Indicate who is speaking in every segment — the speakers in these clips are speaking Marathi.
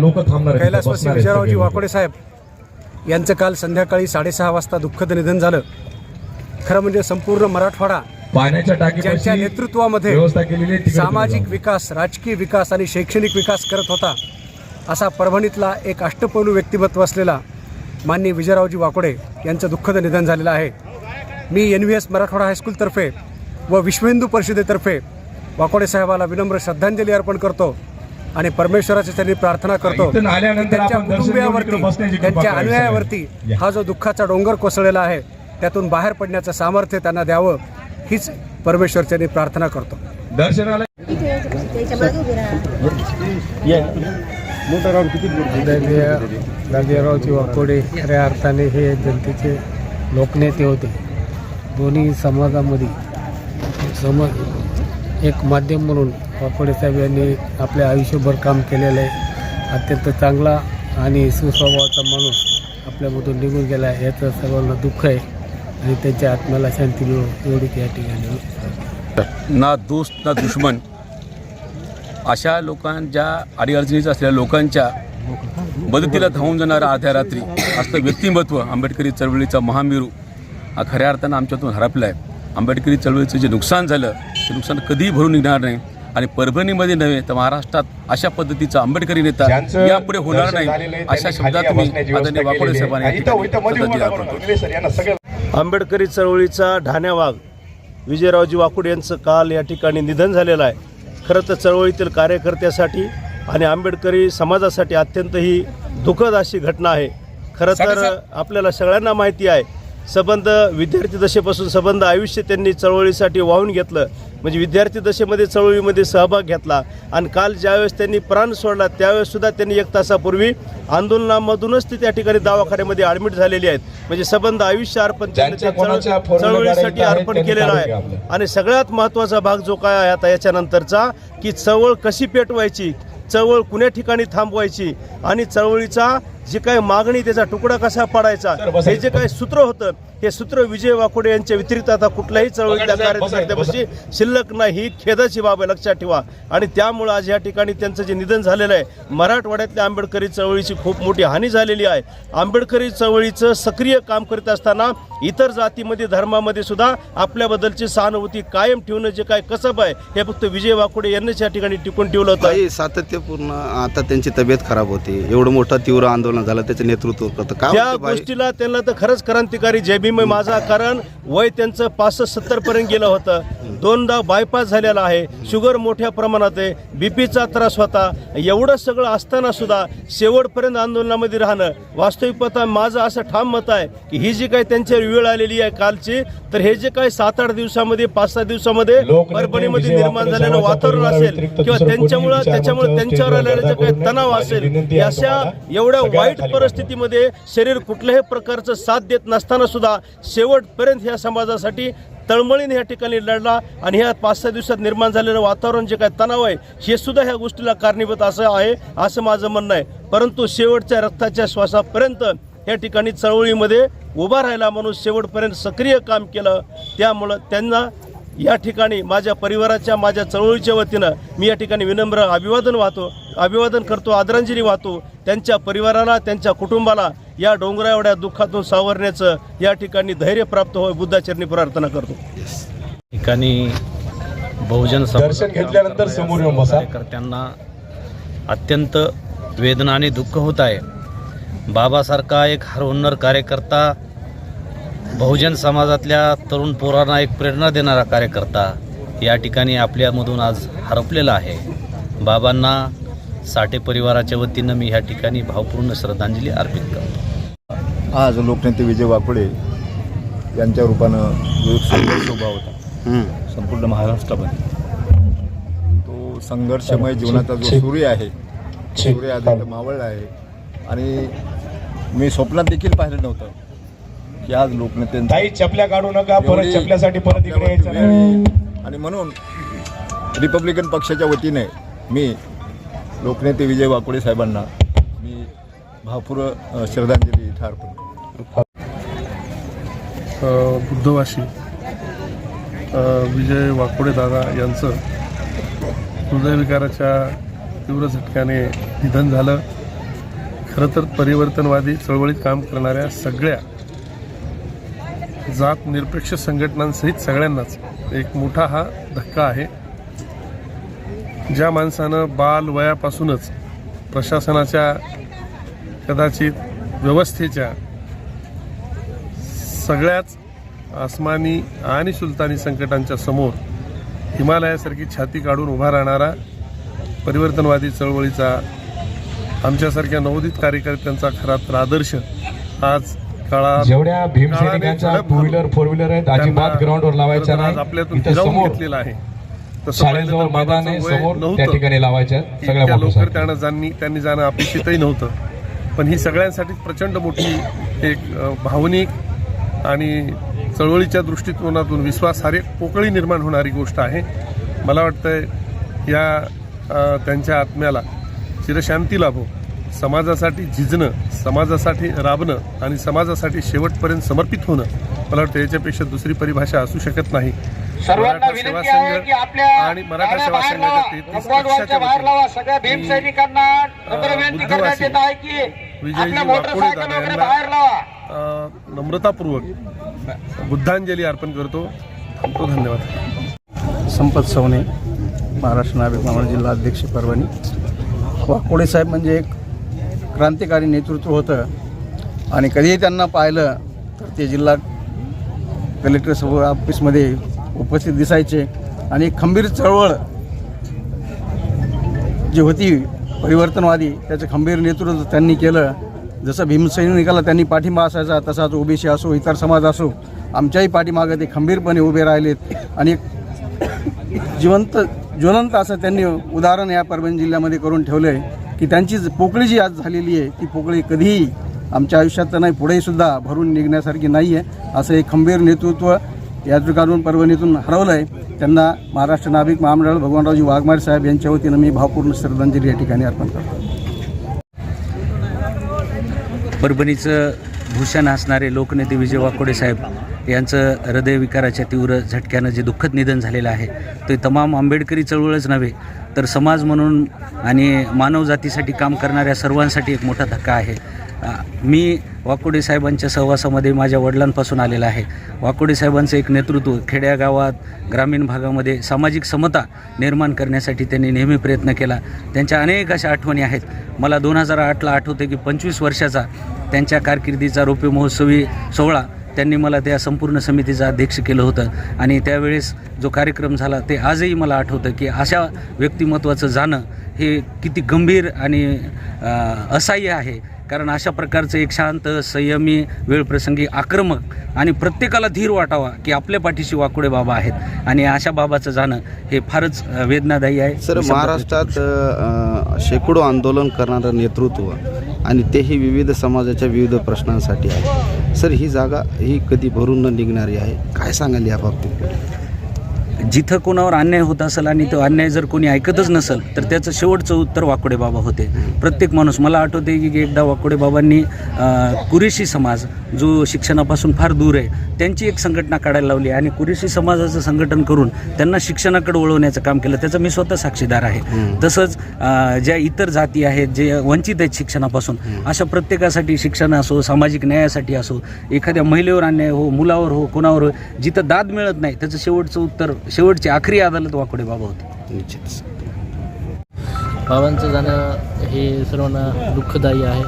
Speaker 1: लोक थांबणार
Speaker 2: कैलासवासी विजयरावजी वाकोडे साहेब यांचं काल संध्याकाळी साडेसहा वाजता दुःखद निधन झालं. खरं म्हणजे संपूर्ण मराठवाडा ज्यांच्या नेतृत्वामध्ये सामाजिक विकास राजकीय विकास आणि शैक्षणिक विकास करत होता असा परभणीतला एक अष्टपैलू व्यक्तिमत्व असलेला माननीय विजयरावजी वाकोडे यांचं दुःखद निधन झालेलं आहे. मी एन व्ही एस मराठवाडा हायस्कूलतर्फे व विश्व हिंदू परिषदेतर्फे वाकोडे साहेबाला विनम्र श्रद्धांजली अर्पण करतो. आणि परमेश्वराची त्यांनी प्रार्थना करतो. त्यांच्या कुटुंबियावरती
Speaker 1: कृपा
Speaker 2: त्यांच्या अनुयायावरती. हा जो दुःखाचा डोंगर कोसळलेला आहे त्यातून बाहेर पडण्याचं सामर्थ्य त्यांना द्यावं हीच परमेश्वरच्यांनी प्रार्थना करतो.
Speaker 1: दर्शनाला
Speaker 3: वाकोडे खऱ्या अर्थाने हे जनतेचे लोकनेते होते. दोन्ही समाजामध्ये समज एक माध्यम म्हणून वाकोडे साहेब यांनी आपल्या आयुष्यभर काम केलेलं आहे. अत्यंत चांगला आणि सुस्वभावाचा माणूस आपल्यामधून निघून गेला आहे. याचं सर्वांना दुःख आहे आणि त्यांच्या आत्म्याला शांती मिळो एवढीच या ठिकाणी.
Speaker 4: ना दोस्त ना दुश्मन. अशा लोकांच्या अडीअडचणीच्या असलेल्या लोकांच्या मदतीला धावून जाणारा अर्ध्या रात्री असं व्यक्तिमत्व आंबेडकरी चळवळीचा महामेरू हा खऱ्या अर्थानं आमच्यातून हरपला आहे आंबेडकरी चळवळीचं जे नुकसान झालं ते नुकसान कधीही भरून निघणार नाही. आणि परभणीमध्ये नव्हे तर महाराष्ट्रात अशा पद्धतीचा आंबेडकरी नेता यापुढे होणार नाही अशा शब्दात मी साहेबांना
Speaker 5: आंबेडकरी चळवळीचा ढाण्यावाग विजयरावजी वाकुड यांचं काल या ठिकाणी निधन झालेलं आहे. खरं तर चळवळीतील कार्यकर्त्यासाठी आणि आंबेडकरी समाजासाठी अत्यंत ही दुःखद अशी घटना आहे. खरं तर आपल्याला सगळ्यांना माहिती आहे संबंध विद्यार्थी दशेपासून संबंध आयुष्य त्यांनी चळवळीसाठी वाहून घेतलं. म्हणजे विद्यार्थी दशेमध्ये चळवळीमध्ये सहभाग घेतला. आणि काल ज्यावेळेस त्यांनी प्राण सोडला त्यावेळेस सुद्धा त्यांनी एक तासापूर्वी आंदोलनामधूनच ते त्या ठिकाणी दवाखान्यामध्ये ॲडमिट झालेली आहेत. म्हणजे संबंध आयुष्य अर्पण चळवळीसाठी अर्पण केलेलं आहे. आणि सगळ्यात महत्त्वाचा भाग जो काय आहे आता याच्यानंतरचा की चळवळ कशी पेटवायची चळवळ कुण्या ठिकाणी थांबवायची आणि चळवळीचा जी काही मागणी त्याचा तुकडा कसा पाडायचा. हे जे काही सूत्र होतं हे सूत्र विजय वाकोडे यांच्या व्यतिरिक्त आता कुठल्याही चळवळीतल्या कार्यकर्त्यापाशी शिल्लक नाही ही खेदाची बाब आहे लक्षात ठेवा. आणि त्यामुळं आज या ठिकाणी त्यांचं जे निधन झालेलं आहे मराठवाड्यातल्या आंबेडकरी चळवळीची खूप मोठी हानी झालेली आहे. आंबेडकरी चळवळीचं सक्रिय काम करीत असताना इतर जातीमध्ये धर्मामध्ये सुद्धा आपल्याबद्दलची सहानुभूती कायम ठेवणं जे काय कसब आहे हे फक्त विजय वाकोडे यांनीच या ठिकाणी टिकून ठेवलं होतं.
Speaker 6: सातत्यपूर्ण आता त्यांची तब्येत खराब होती. एवढं मोठं तीव्र आंदोलन झालं त्याचं नेतृत्व करतं काय
Speaker 5: त्या? गोष्टीला त्यांना तर खरंच क्रांतिकारी जय भीम आहे माझा कारण वय त्यांचं पासष्ट सत्तर पर्यंत गेलं होतं. दोनदा बायपास झालेला आहे. शुगर मोठ्या प्रमाणात आहे. बीपीचा त्रास होता. एवढं सगळं असताना सुद्धा शेवटपर्यंत आंदोलनामध्ये राहणं वास्तविक पाहता माझं असं ठाम मत आहे की ही जी काही त्यांच्यावर वेळ आलेली आहे कालची तर हे जे काही सात आठ दिवसामध्ये पाच सहा दिवसामध्ये
Speaker 1: लोकनेते
Speaker 5: परभणीमध्ये
Speaker 1: विजय
Speaker 5: निर्माण झालेलं
Speaker 1: साहेबांच्या
Speaker 5: वातावरण असेल किंवा
Speaker 1: दुसरं कोणी
Speaker 5: त्यांच्यामुळं
Speaker 1: विचार
Speaker 5: त्याच्यामुळे
Speaker 1: मंचावर
Speaker 5: त्यांच्यावर आलेलं जे काही तणाव असेल
Speaker 1: विनंती आहे
Speaker 5: अशा
Speaker 1: तुम्हाला,
Speaker 5: एवढ्या
Speaker 1: सगळ्यांना.
Speaker 5: वाईट. परिस्थितीमध्ये शरीर कुठल्याही प्रकारचं साथ देत नसताना सुद्धा शेवटपर्यंत ह्या समाजासाठी तळमळीने या ठिकाणी लढला आणि ह्या पाच सहा दिवसात निर्माण झालेलं वातावरण जे काय तणाव आहे हे सुद्धा ह्या गोष्टीला कारणीभूत असं आहे असं माझं म्हणणं आहे परंतु शेवटच्या रक्ताच्या श्वासापर्यंत या ठिकाणी चळवळीमध्ये उभा राहिला म्हणून शेवटपर्यंत सक्रिय काम केलं त्यामुळं त्यांना या ठिकाणी माझ्या परिवाराच्या माझ्या चळवळीच्या वतीनं मी या ठिकाणी विनम्र अभिवादन वाहतो अभिवादन करतो आदरांजली वाहतो. त्यांच्या परिवाराला त्यांच्या कुटुंबाला या डोंगरा एवढ्या दुःखातून सावरण्याचं या ठिकाणी धैर्य प्राप्त होय बुद्धाचरणी प्रार्थना करतो.
Speaker 7: ठिकाणी बहुजन
Speaker 1: दर्शन घेतल्यानंतर समोर येऊन बसा.
Speaker 7: कार्यकर्त्यांना अत्यंत वेदना आणि दुःख होत आहे. बाबासारखा एक हरहुन्नर कार्यकर्ता बहुजन समाजातल्या तरुण पोरांना एक प्रेरणा देणारा कार्यकर्ता या ठिकाणी आपल्यामधून आज हरपलेला आहे. बाबांना साठे परिवाराच्या वतीनं मी ह्या ठिकाणी भावपूर्ण श्रद्धांजली अर्पित करतो.
Speaker 8: आज लोकनेते विजय वाकोडे यांच्या रूपानं जो एक संघर्ष उभा होता. संपूर्ण महाराष्ट्रामध्ये तो संघर्षमय जीवनाचा जो सूर्य आहे सूर्य आदित्य मावळला आहे. आणि मी स्वप्नात देखील पाहिलं नव्हतं. की आज लोकनेत्यांचा
Speaker 1: ताई चपल्या काढू नका परत चपल्यासाठी परत इकडे यायचं नाही.
Speaker 8: आणि म्हणून रिपब्लिकन पक्षाच्या वतीने मी लोकनेते विजय वाकोडे साहेबांना मी भावपूर्ण श्रद्धांजली इथं अर्पण करतो.
Speaker 3: अ, बुद्धवाशी अ, विजय वाकोडे दादा यांचं हृदयविकाराच्या तीव्र झटक्याने निधन झालं.
Speaker 9: खरं तर परिवर्तनवादी चळवळीत काम करणाऱ्या सगळ्या जात निरपेक्ष संघटनांसहित सगळ्यांनाच एक मोठा हा धक्का आहे. ज्या माणसानं बाल वयापासूनच प्रशासनाच्या कदाचित व्यवस्थेच्या सगळ्याच आसमानी आणि सुलतानी संकटांच्या समोर हिमालयासारखी छाती काढून उभा राहणारा परिवर्तनवादी चळवळीचा आमच्यासारख्या नवोदित कार्यकर्त्यांचा खरा तर आदर्श आज काळात
Speaker 1: जेवढ्या भीमसैनिकांच्या
Speaker 9: काळाने झडप
Speaker 1: टू व्हीलर फोर व्हीलर आहेत अजिबात ग्राउंडवर लावायच्या नाही. इथं समोर
Speaker 9: आहे. तसं पाहिलं
Speaker 1: शाळेजवळ मैदान आहे समोर. त्या ठिकाणी लावायच्या सगळ्या
Speaker 9: लवकर त्यांना जाणणी त्यांनी जाणं अपेक्षितही नव्हतं. पण ही सगळ्यांसाठी प्रचंड मोठी एक भावनिक आणि चळवळीच्या दृष्टिकोनातून विश्वासार्ह पोकळी निर्माण होणारी गोष्ट आहे. मला वाटतंय या त्यांच्या आत्म्याला चिरशांती लाभो. समाजासाठी झिजणं समाजासाठी राबणं आणि समाजासाठी शेवटपर्यंत समर्पित होणं मला वाटतं याच्यापेक्षा दुसरी परिभाषा असू शकत नाही. मराठा सेवा संघ आणि मराठा सेवा संघाच्या विजयजी वाकोडे दादा यांना अ, नम्रतापूर्वक बुद्धांजली अर्पण करतो. थांबतो धन्यवाद.
Speaker 10: संपत सवने महाराष्ट्र नाभिक जिल्हा अध्यक्ष परभणी. वाकोडे साहेब म्हणजे एक क्रांतिकारी नेतृत्व होतं. आणि कधीही त्यांना पाहिलं तर ते जिल्हा कलेक्टर सब ऑफिसमध्ये उपस्थित दिसायचे. आणि एक खंबीर चळवळ जी होती परिवर्तनवादी त्याचं खंबीर नेतृत्व त्यांनी केलं. जसं भीमसैनिकाला त्यांनी पाठिंबा असायचा तसाच ओबीसी असो इतर समाज असो आमच्याही पाठीमागं ते खंबीरपणे उभे राहिलेत. आणि जिवंत ज्वलंत असं त्यांनी उदाहरण या परभणी जिल्ह्यामध्ये करून ठेवलं आहे की त्यांची पोकळी जी आज झालेली आहे ती पोकळी कधीही आमच्या आयुष्यात तर नाही पुढेही सुद्धा भरून निघण्यासारखी नाही आहे. असं एक खंबीर नेतृत्व या ठिकाणून परभणीतून हरवलं आहे त्यांना महाराष्ट्र नाभिक महामंडळ भगवानरावजी वाघमारे साहेब यांच्या वतीनं मी भावपूर्ण श्रद्धांजली या ठिकाणी अर्पण करतो.
Speaker 11: परभणीचं भूषण असणारे लोकनेते विजय वाकोडे साहेब यांचं हृदयविकाराच्या तीव्र झटक्यानं जे दुःखद निधन झालेलं आहे ते तमाम आंबेडकरी चळवळच नव्हे तर समाज म्हणून आणि मानवजातीसाठी काम करणाऱ्या सर्वांसाठी एक मोठा धक्का आहे. मी वाकोडे साहेबांच्या सहवासामध्ये माझ्या वडिलांपासून आलेला आहे. वाकोडे साहेबांचं एक नेतृत्व खेड्यागावात ग्रामीण भागामध्ये सामाजिक समता निर्माण करण्यासाठी त्यांनी नेहमी प्रयत्न केला. त्यांच्या अनेक अशा आठवणी आहेत. मला दोन हजार आठला आठवते की पंचवीस वर्षाचा त्यांच्या कारकिर्दीचा रौप्य महोत्सवी सोहळा त्यांनी मला त्या संपूर्ण समितीचं अध्यक्ष केलं होतं. आणि त्यावेळेस जो कार्यक्रम झाला ते आजही मला आठवतं की अशा व्यक्तिमत्वाचं जाणं हे किती गंभीर आणि असह्य आहे. कारण अशा प्रकारचं एक शांत संयमी वेळप्रसंगी आक्रमक आणि प्रत्येकाला धीर वाटावा की आपल्या पाठीशी वाकुडे बाबा आहेत. आणि अशा बाबाचं जाणं हे फारच वेदनादायी आहे.
Speaker 6: सर महाराष्ट्रात शेकडो आंदोलन करणारं नेतृत्व आणि तेही विविध समाजाच्या विविध प्रश्नांसाठी आहे. सर ही जागा ही कधी भरून न निघणारी आहे? काय सांगाल या बाबतीत?
Speaker 11: जिथं कोणावर अन्याय होत असेल आणि तो अन्याय जर कोणी ऐकतच नसेल तर त्याचं शेवटचं उत्तर वाकोडे बाबा होते. प्रत्येक माणूस मला आठवते की एकदा वाकोडे बाबांनी कुरेशी समाज जो शिक्षणापासून फार दूर आहे त्यांची एक संघटना काढायला लावली आणि कुरेशी समाजाचं संघटन करून त्यांना शिक्षणाकडे वळवण्याचं काम केलं. त्याचं मी स्वतः साक्षीदार आहे. तसंच ज्या इतर जाती आहेत जे वंचित आहेत शिक्षणापासून अशा प्रत्येकासाठी शिक्षण असो सामाजिक न्यायासाठी असो एखाद्या महिलेवर अन्याय हो मुलावर हो कोणावर हो जिथं दाद मिळत नाही त्याचं शेवटचं उत्तर शेवटची आखरी अदालत वाकोडे बाबा होते.
Speaker 6: निश्चितच.
Speaker 12: बाबांचं जाणं हे सर्वांना दुःखदायी आहे.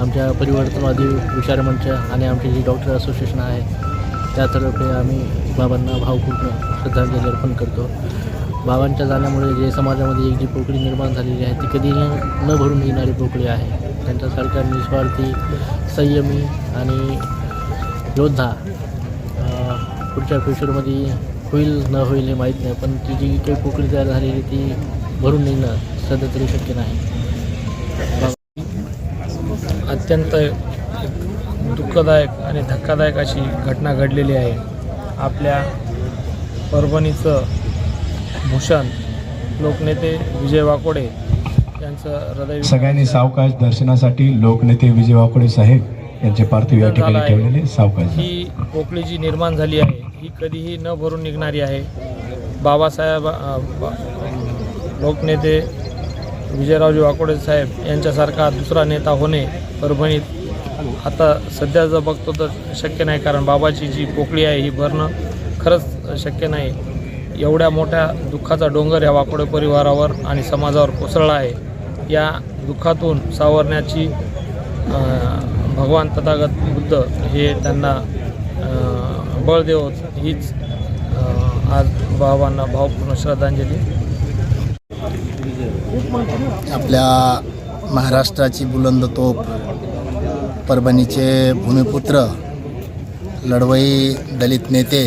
Speaker 12: आमच्या परिवर्तनवादी विचार मंच आणि आमचे जे डॉक्टर असोसिएशन आहे त्यातर्फे आम्ही बाबांना भावपूर्ण श्रद्धांजली अर्पण करतो. बाबांच्या जाण्यामुळे जे समाजामध्ये एक जी पोकळी निर्माण झालेली आहे ती कधी न भरून येणारी पोकळी आहे. त्यांच्यासारख्या निस्वार्थी संयमी आणि योद्धा पुढच्या फ्युचरमध्ये होईल न होईल हे माहीत नाही. पण ती जी काही पोकळी तयार झालेली ती भरून निघणं सध्या तरी शक्य नाही.
Speaker 13: अत्यंत दुःखदायक आणि धक्कादायक अशी घटना घडलेली आहे. आपल्या परभणीचं भूषण लोकनेते विजय वाकोडे यांचं हृदय
Speaker 1: सगळ्यांनी सावकाश दर्शनासाठी लोकनेते विजय वाकोडे साहेब यांचे पार्थिव या ठिकाणी ठेवलेले सावकाश.
Speaker 13: ही पोकळी जी निर्माण झाली आहे ही कधीही न भरून निघणारी आहे. बाबासाहेब लोकनेते
Speaker 12: विजयरावजी वाकोडे साहेब यांच्यासारखा दुसरा नेता होणे परभणीत आता सध्या जर बघतो तर शक्य नाही कारण बाबाची जी पोकळी आहे ही भरणं खरंच शक्य नाही. एवढ्या मोठ्या दुःखाचा डोंगर या वाकोडे परिवारावर आणि समाजावर कोसळला आहे. या दुःखातून सावरण्याची भगवान तथागत बुद्ध हे त्यांना बळ देवत हीच आज बाबांना भावपूर्ण श्रद्धांजली.
Speaker 14: आपल्या महाराष्ट्राची बुलंद तोप परभणीचे भूमिपुत्र लढवई दलित नेते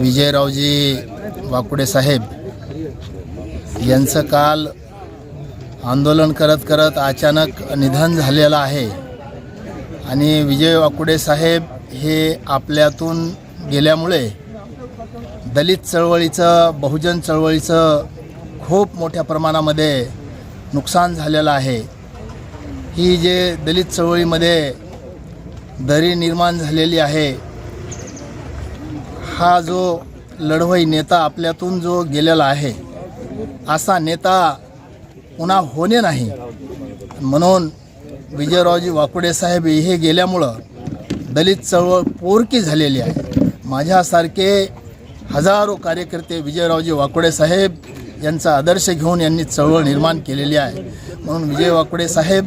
Speaker 14: विजयरावजी वाकुडे साहेब यांचं काल आंदोलन करत करत अचानक निधन झालेलं आहे. आणि विजय वाकुडे साहेब हे आपल्यातून गेल्यामुळे दलित चळवळीचं बहुजन चळवळीचं खूप मोठ्या प्रमाणामध्ये नुकसान झालेलं आहे. ही जे दलित चळवळीमध्ये दरी निर्माण झालेली आहे हा जो लढवई नेता आपल्यातून जो गेलेला आहे असा नेता पुन्हा होणे नाही. म्हणून विजयरावजी वाकुडे साहेब हे गेल्यामुळं दलित चळवळ पोरकी झालेली आहे. माझ्यासारखे हजारो कार्यकर्ते विजयरावजी वाकुडे साहेब यांचा आदर्श घेऊन यांनी चळवळ निर्माण केलेली आहे. म्हणून विजय वाकुडे साहेब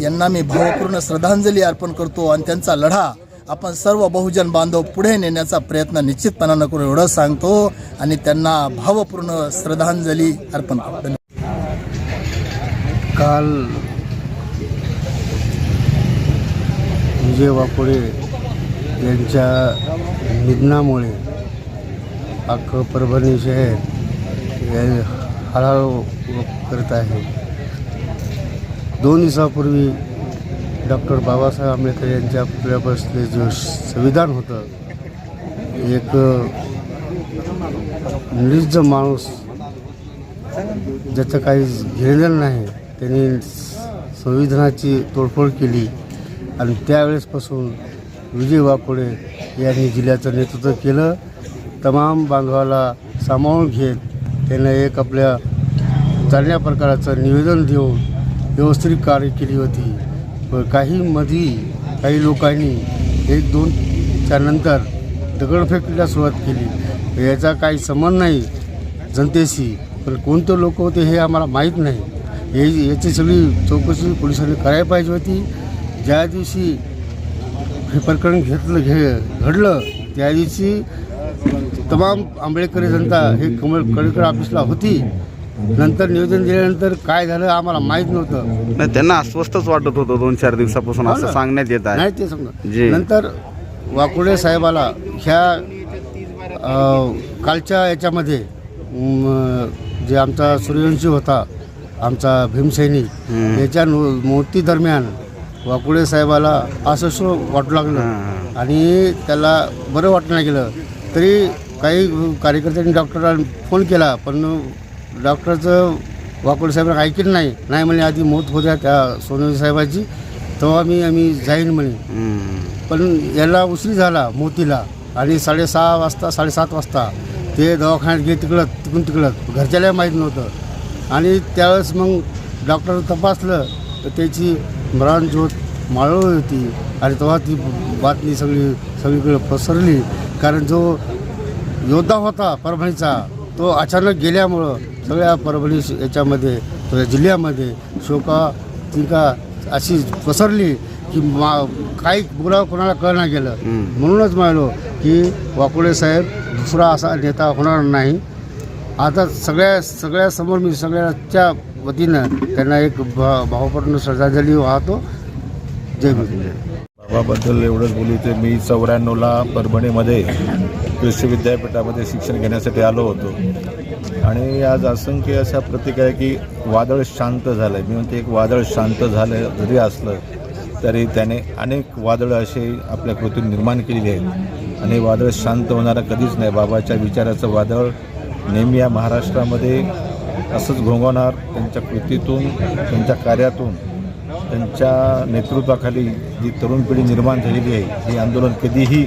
Speaker 14: यांना मी भावपूर्ण श्रद्धांजली अर्पण करतो आणि त्यांचा लढा आपण सर्व बहुजन बांधव पुढे नेण्याचा प्रयत्न निश्चितपणानं करू एवढं सांगतो आणि त्यांना भावपूर्ण श्रद्धांजली अर्पण करतो.
Speaker 3: काल विजय वाकोडे यांच्या निधनामुळे अख्खं परभणी शहर हे हळहळ करत आहे. दोन दिवसापूर्वी डॉक्टर बाबासाहेब आंबेडकर यांच्या पुतळ्या बसले संविधान होतं. एक निर्ज माणूस ज्याचं काही घेणं नाही त्यांनी संविधानाची तोडफोड केली आणि त्यावेळेसपासून विजय वाकोडे यांनी जिल्ह्याचं नेतृत्व केलं. तमाम बांधवाला सामावून घेत त्यानं एक आपल्या चालण्या प्रकाराचं निवेदन देऊन व्यवस्थित कार्य केली होती. पण काही मधी काही लोकांनी एक दोन त्यानंतर दगडफेकीला सुरुवात केली. याचा काही संबंध नाही जनतेशी पण कोणते लोक होते हे आम्हाला माहीत नाही. हे याची सगळी चौकशी पोलिसांनी करायला पाहिजे होती. ज्या दिवशी हे प्रकरण घेतलं घे घडलं त्या दिवशी तमाम आंबेडकरी जनता हे कमल कलेक्टर ऑफिसला होती नंतर निवेदन दिल्यानंतर काय झालं आम्हाला माहीत नव्हतं
Speaker 6: नाही त्यांना अस्वस्थच वाटत होतं दोन चार दिवसापासून
Speaker 3: हो
Speaker 6: असं
Speaker 3: ना.
Speaker 6: सांगण्यात येत आहे
Speaker 3: नाही ते समजा
Speaker 6: जी.
Speaker 3: नंतर वाकुडे साहेबाला ह्या अ, कालच्या याच्यामध्ये म, जे आमचा सूर्यवंशी होता आमचा भीमसैनिक. याच्या नु- मूर्ती दरम्यान वाकुडे साहेबाला असं वाटू लागलं. आणि त्याला बरं वाटलं नाही गेलं. तरी काही कार्यकर्त्यांनी डॉक्टरांना फोन केला पण डॉक्टरचं वाकुडे साहेबांना ऐकलं नाही. नाही म्हणे आधी मौत होत्या त्या सोनवणे साहेबाची तेव्हा मी आम्ही जाईन म्हणे. पण याला उशीर झाला मोतीला. आणि साडेसहा वाजता साडेसात वाजता ते दवाखान्यात गे तिकडं तिकडून तिकडं. घरच्याला माहीत नव्हतं. आणि त्यावेळेस मग डॉक्टर तपासलं तर त्याची मरणज्योत माळवली होती. आणि तेव्हा ती बातमी सगळी सगळीकडे पसरली. कारण जो योद्धा होता परभणीचा तो अचानक गेल्यामुळं सगळ्या परभणी याच्यामध्ये जिल्ह्यामध्ये शोका टीका अशी पसरली की मा काही बोलावं कोणाला कळणार गेलं. म्हणूनच म्हणलो की वाकुळे साहेब दुसरा असा नेता होणार नाही. आता सगळ्या सगळ्यासमोर मी सगळ्याच्या वतीनं त्यांना एक भा भावपूर्ण श्रद्धांजली वाहतो जय भीम
Speaker 8: बाबाबद्दल एवढंच बोलू ते मी चौऱ्याण्णवला परभणीमध्ये कृषी विद्यापीठामध्ये शिक्षण घेण्यासाठी आलो होतो आणि आज असंख्य अशा प्रतिक्रिया आहे की वादळ शांत झालं आहे मी म्हणते एक वादळ शांत झालं जरी असलं तरी त्याने अनेक वादळं असे आपल्या कृतीत निर्माण केलेली आहेत आणि वादळ शांत होणारं कधीच नाही बाबाच्या विचाराचं वादळ नेहमी या महाराष्ट्रामध्ये असंच घोंगवणार त्यांच्या कृतीतून त्यांच्या कार्यातून त्यांच्या नेतृत्वाखाली जी तरुण पिढी निर्माण झालेली आहे हे आंदोलन कधीही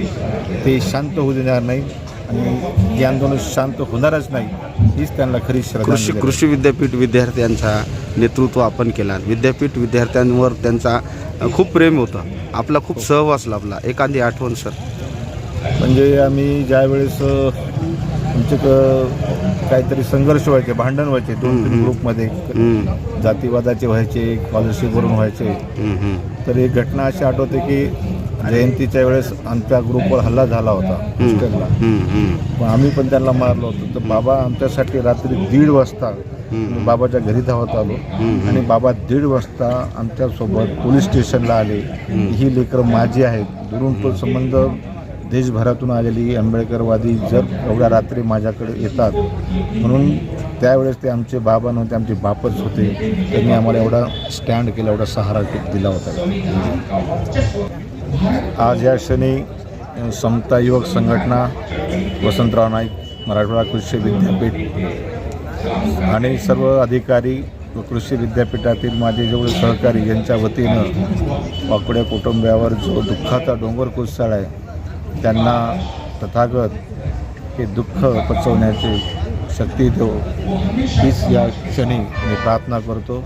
Speaker 8: ते शांत होऊ देणार नाही आणि हे आंदोलन शांत होणारच नाही हीच त्यांना खरी
Speaker 6: कृषी कृषी विद्यापीठ विद्यार्थ्यांचा नेतृत्व आपण केला विद्यापीठ विद्यार्थ्यांवर त्यांचा खूप प्रेम होतं. आपला खूप सहवास लाभला. एखादी आठवण सर?
Speaker 8: म्हणजे आम्ही ज्या वेळेस आमचे काहीतरी संघर्ष व्हायचे भांडण व्हायचे दोन तीन ग्रुपमध्ये जातीवादाचे व्हायचे स्कॉलरशिपवरून व्हायचे. तर एक घटना अशी आठवते की जयंतीच्या वेळेस आमच्या ग्रुपवर हल्ला झाला होता
Speaker 6: हम्म.
Speaker 8: पण आम्ही पण त्यांना मारलो होतो. तर बाबा आमच्यासाठी रात्री दीड वाजता बाबाच्या घरी धावत आलो. आणि बाबा दीड वाजता आमच्यासोबत पोलीस स्टेशनला आले. ही लेकरं माझी आहेत. दुरून तो संबंध देशभरातून आलेली आंबेडकरवादी जर एवढ्या रात्री माझ्याकडे येतात म्हणून त्यावेळेस ते आमचे बाबा नव्हते आमचे बापच होते. त्यांनी आम्हाला एवढा स्टँड केला एवढा सहारा दिला होता. आज या क्षणी समता युवक संघटना वसंतराव नाईक मराठवाडा कृषी विद्यापीठ आणि सर्व अधिकारी व कृषी विद्यापीठातील माझे जेवढे सहकारी यांच्या वतीनं वाकड्या कुटुंबियावर जो दुःखाचा डोंगर कोसळला आहे त्यांना तथागत हे दुःख पचवण्याची शक्ती देव हीच या क्षणी मी प्रार्थना करतो.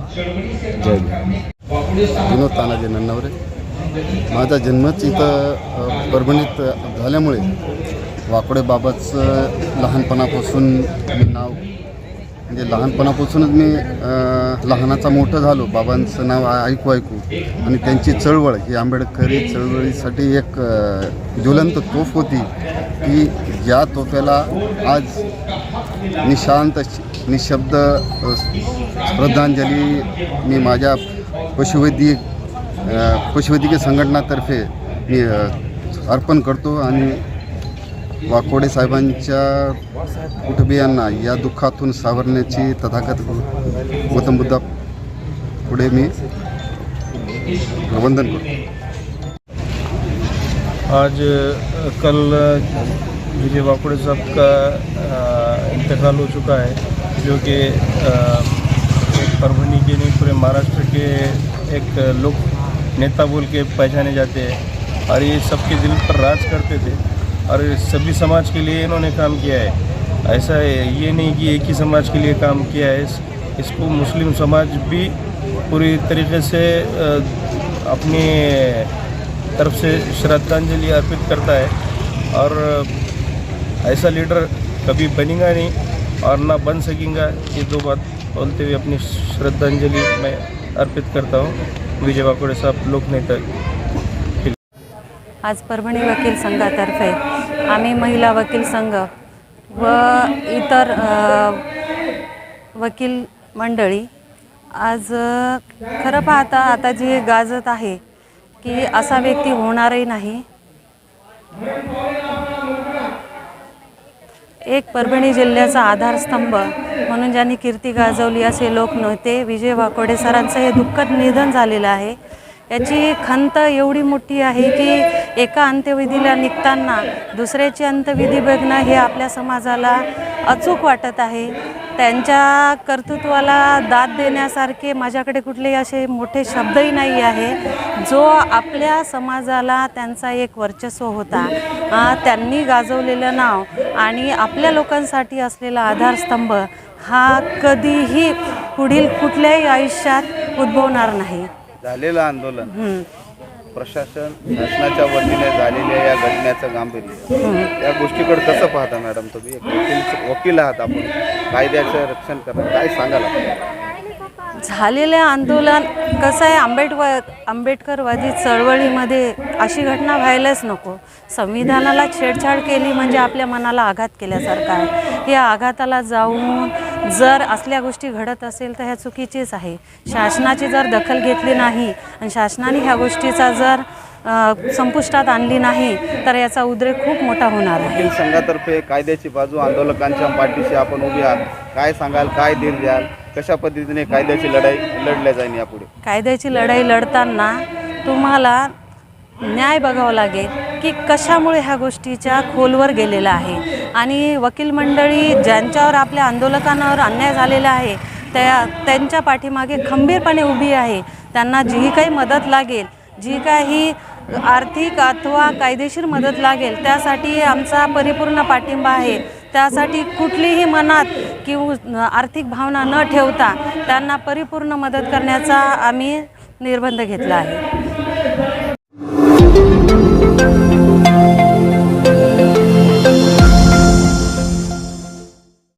Speaker 8: जय
Speaker 6: विनोद तानाजी नन्नावरे. माझा जन्मच इथं परभणीत झाल्यामुळे वाकोडे बाबाचं लहानपणापासून मी नाव म्हणजे लहानपणापासूनच मी लहानाचा मोठं झालो. बाबांचं नाव ऐकू ऐकू. आणि त्यांची चळवळ ही आंबेडकरी चळवळीसाठी एक ज्वलंत तोफ होती की ज्या तोफ्याला आज निशांत निशब्द श्रद्धांजली मी माझ्या पशुवैद्यकीय पशुवैद्यकीय संघटनातर्फे मी अर्पण करतो आणि वाकोडे साहेबांच्या कुटुंबियांना या दुःखातून सावरण्याची तथागत गौतम बुद्धा पुढे मी वंदन करतो.
Speaker 5: आज कल विजय वाकुड़े साहब का इंतकाल हो चुका है जो कि एक परभनी के नहीं पूरे महाराष्ट्र के एक लोक नेता बोल के पहचाने जाते हैं और ये सबके दिल पर राज करते थे। और सभी समाज के लिए इन्होंने काम किया है। ऐसा है ये नहीं कि एक ही समाज के लिए काम किया है। इस, इसको मुस्लिम समाज भी पूरी तरीके से अपनी तरफ़ से श्रद्धांजलि अर्पित करता है। और ऐसा लीडर कभी बनेगा नहीं और ना बन सकेगा ये दो बात बोलते हुए अपनी श्रद्धांजलि मैं अर्पित करता हूँ। विजय वाकोड़े साहब लोक नेता
Speaker 15: आज परभणी वकील संघातर्फे आम्ही महिला वकील संघ व इतर वकील मंडळी. आज खरं पाहता आता जे गाजत आहे की असा व्यक्ती होणारही नाही. एक परभणी जिल्ह्याचा आधारस्तंभ म्हणून ज्यांनी कीर्ती गाजवली असे लोक नव्हते विजय वाकोडे सरांचं हे दुःखद निधन झालेलं आहे. याची खंत एवढी मोठी आहे की एका अंत्यविधीला निघताना दुसऱ्याची अंत्यविधी बघणं हे आपल्या समाजाला अचूक वाटत आहे. त्यांच्या कर्तृत्वाला दाद देण्यासारखे माझ्याकडे कुठलेही असे मोठे शब्दही नाही आहे. जो आपल्या समाजाला त्यांचा एक वर्चस्व होता. त्यांनी गाजवलेलं नाव आणि आपल्या लोकांसाठी असलेला आधारस्तंभ हा कधीही पुढील कुठल्याही आयुष्यात उद्भवणार नाही.
Speaker 6: झालेलं आंदोलन. प्रशासन शासनाच्या वतीने झालेल्या या घटनेचं गांभीर्य. या गोष्टीकडे कसं पाहता मॅडम तुम्ही? एक वकील वकील आहात आपण. कायद्याचं रक्षण करा काय सांगाल
Speaker 15: झालेले आंदोलन कसं आहे? आंबेडव आंबेडकरवादी चळवळीमध्ये अशी घटना व्हायलाच नको. संविधानाला छेडछाड केली म्हणजे आपल्या मनाला आघात केल्यासारखं आहे. या आघाताला जाऊन जर असल्या गोष्टी घडत असेल तर ह्या चुकीचीच आहे. शासनाची जर दखल घेतली नाही आणि शासनाने ह्या गोष्टीचा जर संपुष्टात आणली नाही तर याचा उद्रेक खूप मोठा होणार आहे.
Speaker 6: संघातर्फे कायद्याची बाजू आंदोलकांच्या पाठीशी आपण उभी आहात. काय सांगाल काय धीर द्याल? कशा पद्धतीने कायद्याची लढाई लढल्या जाईल यापुढे?
Speaker 15: कायद्याची लढाई लढताना तुम्हाला न्याय बघावा लागेल. की कशामुळे ह्या गोष्टीच्या खोलवर गेलेला आहे? आणि वकील मंडळी ज्यांच्यावर आपल्या आंदोलकांवर अन्याय झालेला आहे त्या त्यांच्या पाठीमागे खंबीरपणे उभी आहे त्यांना जी काही मदत लागेल जी काही आर्थिक अथवा कायदेशीर मदत लागेल त्यासाठी आमचा परिपूर्ण पाठिंबा आहे. त्यासाठी कुठलीही मनात किंवा आर्थिक भावना न ठेवता त्यांना परिपूर्ण मदत करण्याचा आम्ही निर्बंध घेतला आहे.